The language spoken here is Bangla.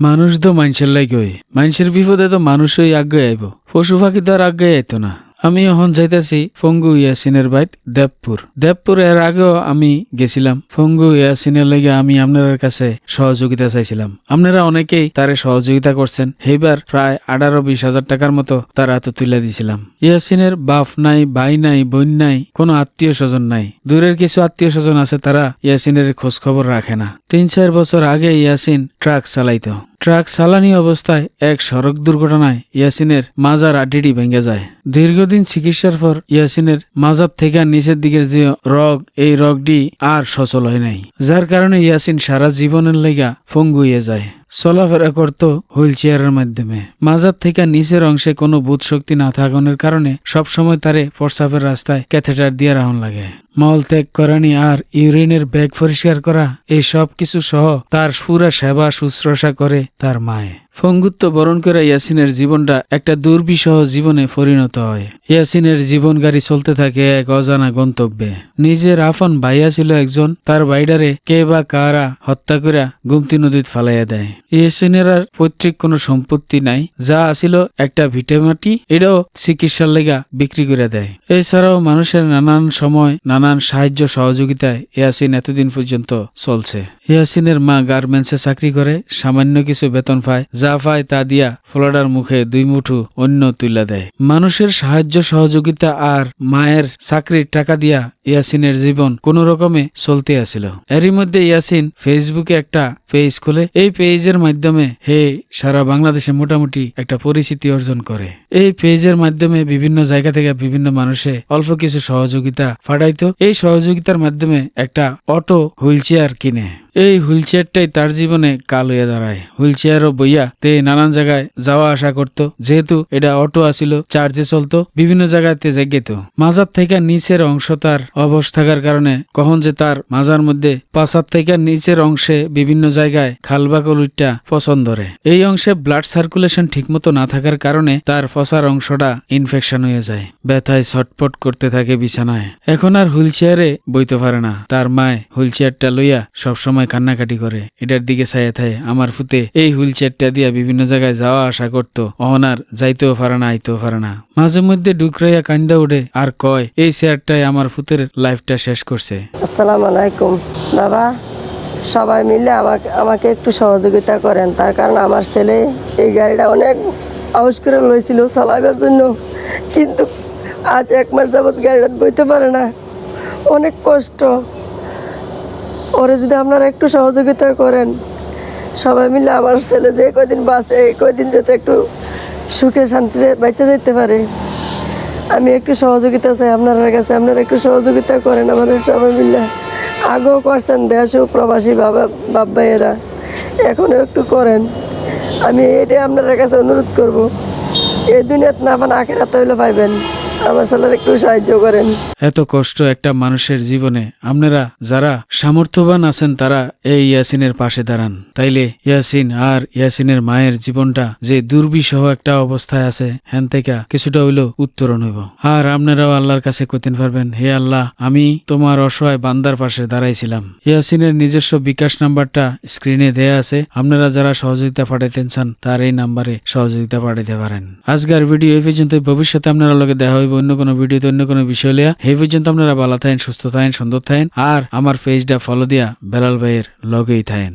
মানুষ তো মানুষের লাগে মানুষের বিপদে তো মানুষই আগে আইব। পশু পাখি তো আর আগে আইতো না। আমি এখন যাইতাছি ফঙ্গু ইয়াসিনের বাইত দেবপুর। দেবপুর এর আগেও আমি গেছিলাম। ফঙ্গু ইয়াসিনের লাগে আমি আপনার কাছে সহযোগিতা চাইছিলাম। আপনারা অনেকেই তারে সহযোগিতা করছেন। সেইবার প্রায় আঠারো বিশ হাজার টাকার মতো তার হাতে তুলে দিছিলাম। ইয়াসিনের বাপ নাই, ভাই নাই, বোন নাই, কোনো আত্মীয় স্বজন নাই। দূরের কিছু আত্মীয় স্বজন আছে তারা ইয়াসিনের খোঁজ খবর রাখে না। তিন চার বছর আগে ইয়াসিন ট্রাক চালাইতো। ট্রাক চালানি অবস্থায় এক সড়ক দুর্ঘটনায় ইয়াসিনের মাজার আড্ডিটি ভেঙে যায়। দীর্ঘদিন চিকিৎসার পর ইয়াসিনের মাজার থেকে নিচের দিকের যে রগ, এই রগটি আর সচল হয় নাই, যার কারণে ইয়াসিন সারা জীবনের লেগা ফঙ্গুইয়ে যায়। চলাফেরা করত হুইল চেয়ারের মাধ্যমে। মাজার থেকে নিচের অংশে কোনো বুধ শক্তি না থাকানোর কারণে সবসময় তারে প্রস্রাবের রাস্তায় ক্যাথেটার দিয়ে রাহন লাগে। মল ত্যাগ করানি আর ইউরিনের ব্যাগ পরিষ্কার করা এই সব কিছু সহ তার পুরা সেবা শুশ্রূষা করে তার মায়ে। ফঙ্গুত্ব বরণ করে ইয়াসিনের জীবনটা একটা দুর্বিষহ জীবনে পরিণত হয়। ইয়াসিনের জীবন গাড়ি চলতে থাকে এক অজানা গন্তব্যে। নিজের আফন ভাইয়া ছিল একজন, তার বাইডারে কে বা কারা হত্যা করে গুমতি নদীত ফালাইয়া দেয়। ইয়াসিনের আর পৈতৃক কোনো সম্পত্তি নাই, যা আছিল একটা ভিটেমাটি এটাও চিকিৎসার লেগা বিক্রি করে দেয়। এছাড়াও মানুষের নানান সময়, নানান সাহায্য সহযোগিতায় ইয়াসিন এতদিন পর্যন্ত চলছে। ইয়াসিনের মা গার্মেন্টসে চাকরি করে, সামান্য কিছু বেতন পায়, যা পায় তা দিয়া ফলাডার মুখে দুই মুঠু অন্য তুলা দেয়। মানুষের সাহায্য সহযোগিতা আর মায়ের চাকরির টাকা দিয়া ইয়াসিনের জীবন কোন রকমে চলতে আসিল এরই মধ্যে ইয়াসিন ফেসবুকে একটা পেজ খুলে, এই পেজের মাধ্যমে হে সারা বাংলাদেশে মোটামুটি একটা পরিচিতি অর্জন করে। এই পেজের মাধ্যমে বিভিন্ন জায়গা থেকে বিভিন্ন মানুষে অল্প কিছু সহযোগিতা ফাটাইতো। এই সহযোগিতার মাধ্যমে একটা অটো হুইল চেয়ার কিনে। এই হুইল চেয়ারটাই তার জীবনে কাল হয়ে দাঁড়ায়। হুইল চেয়ারও বইয়া তে নানান জায়গায় যাওয়া আসা করত। যেহেতু এটা অটো আসিল চার্জে চলতো, বিভিন্ন জায়গাতে জাগিত। মাজার থেকে নিচের অংশ তার অবশ থাকার কারণে কখন যে তার মাজার মধ্যে পাশার থেকে নিচের অংশে বিভিন্ন জায়গায় খালবাকলুইটা পছন্দ ধরে। এই অংশে ব্লাড সার্কুলেশন ঠিকমতো না থাকার কারণে তার ফসার অংশটা ইনফেকশন হয়ে যায়। ব্যথায় ছটপট করতে থাকে বিছানায়। এখন আর হুইল চেয়ারে বইতে পারে না। তার মায় হুইল চেয়ারটা লইয়া সবসময় কান্নাকাটি করে। এটার দিকে ছায়া থাকে আমার ফুতে এই হুইল চেয়ারটা দিয়া বিভিন্ন জায়গায় যাওয়া আসা করতো। অহনার যাইতেও পারে না, আইতেও পারে না। মাঝে মধ্যে ডুকরাইয়া কান্দা উঠে আর কয়, এই চেয়ারটাই আমার ফুতের লাইফটা শেষ করছে। আসসালামু আলাইকুম। বাবা, সবাই মিলে আমাকে আমাকে একটু সহযোগিতা করেন। তার কারণ আমার ছেলে এই গাড়িটা অনেক আউস করে লইছিল চালাবার জন্য। কিন্তু আজ এক মাস যাবৎ গাড়িটা বইতে পারে না। অনেক কষ্ট। ওরে যদি আপনারা একটু সহযোগিতা করেন। সবাই মিলে আমার ছেলে যে কয়দিন বাসে কয়দিন যাতে একটু সুখে শান্তিতে বেঁচে যেতে পারে। আমি একটু সহযোগিতা চাই আপনার কাছে, আপনারা একটু সহযোগিতা করেন আমাদের সবাই মিলে। আগেও করছেন দেশ ও প্রবাসী বাবা, বাপ ভাইয়েরা। এখনও একটু করেন। আমি এটা আপনার কাছে অনুরোধ করব। এই দুনিয়াত না পান, আখেরাতে হইলে পাইবেন। এত কষ্ট একটা মানুষের জীবনে। আপনারা যারা সামর্থ্যবান আছেন, তারা এই ইয়াসিনের পাশে দাঁড়ান। তাইলে ইয়াসিন আর ইয়াসিনের মায়ের জীবনটা যে দুর্বিষহ একটা অবস্থায় আছে হ্যান থেকে কিছুটা হইলেও উত্তরণ হইব। আর আপনারাও আল্লাহর কাছে কইতেন পারবেন হে আল্লাহ, আমি তোমার অসহায় বান্দার পাশে দাঁড়াইছিলাম। ইয়াসিনের নিজস্ব বিকাশ নাম্বারটা স্ক্রিনে দেয়া আছে। আপনারা যারা সহযোগিতা পাঠাইতেন চান, তার এই নাম্বারে সহযোগিতা পাঠাইতে পারেন। আজকের ভিডিও এই পর্যন্ত ভবিষ্যতে আপনারা লগে দেখা হইব অন্য কোনো ভিডিওতে অন্য কোনো বিষয় লিয়া হে পর্যন্ত আপনারা ভালো থাকেন, সুস্থ থাকেন, সুন্দর থাকেন। আর আমার পেজটা ফলো দিয়া বেলাল ভাইয়ের লগেই থাকেন।